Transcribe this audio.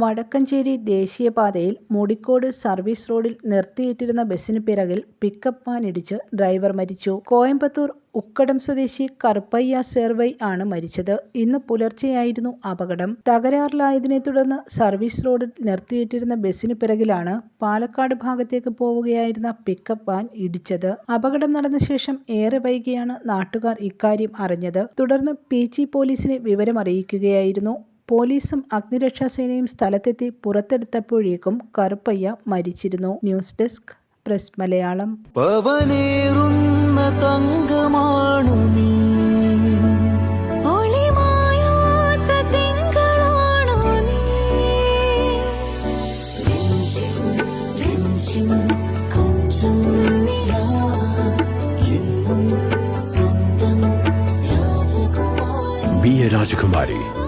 വടക്കഞ്ചേരി ദേശീയപാതയിൽ മുടിക്കോട് സർവീസ് റോഡിൽ നിർത്തിയിട്ടിരുന്ന ബസ്സിന് പിറകിൽ പിക്കപ്പ് വാൻ ഇടിച്ച് ഡ്രൈവർ മരിച്ചു. കോയമ്പത്തൂർ ഉക്കടം സ്വദേശി കറുപ്പയ്യ സെർവൈ ആണ് മരിച്ചത്. ഇന്ന് പുലർച്ചെയായിരുന്നു അപകടം. തകരാറിലായതിനെ തുടർന്ന് സർവീസ് റോഡിൽ നിർത്തിയിട്ടിരുന്ന ബസ്സിന് പിറകിലാണ് പാലക്കാട് ഭാഗത്തേക്ക് പോവുകയായിരുന്ന പിക്കപ്പ് വാൻ ഇടിച്ചത്. അപകടം നടന്ന ശേഷം ഏറെ വൈകിയാണ് നാട്ടുകാർ ഇക്കാര്യം അറിഞ്ഞത്. തുടർന്ന് പി പോലീസിനെ വിവരമറിയിക്കുകയായിരുന്നു. പോലീസും അഗ്നിരക്ഷാസേനയും സ്ഥലത്തെത്തി പുറത്തെടുത്തപ്പോഴേക്കും കറുപ്പയ്യ മരിച്ചിരുന്നു. News desk press Malayalam. പവനേറുന്ന തങ്കമാണു നീ. രാജകുമാരി.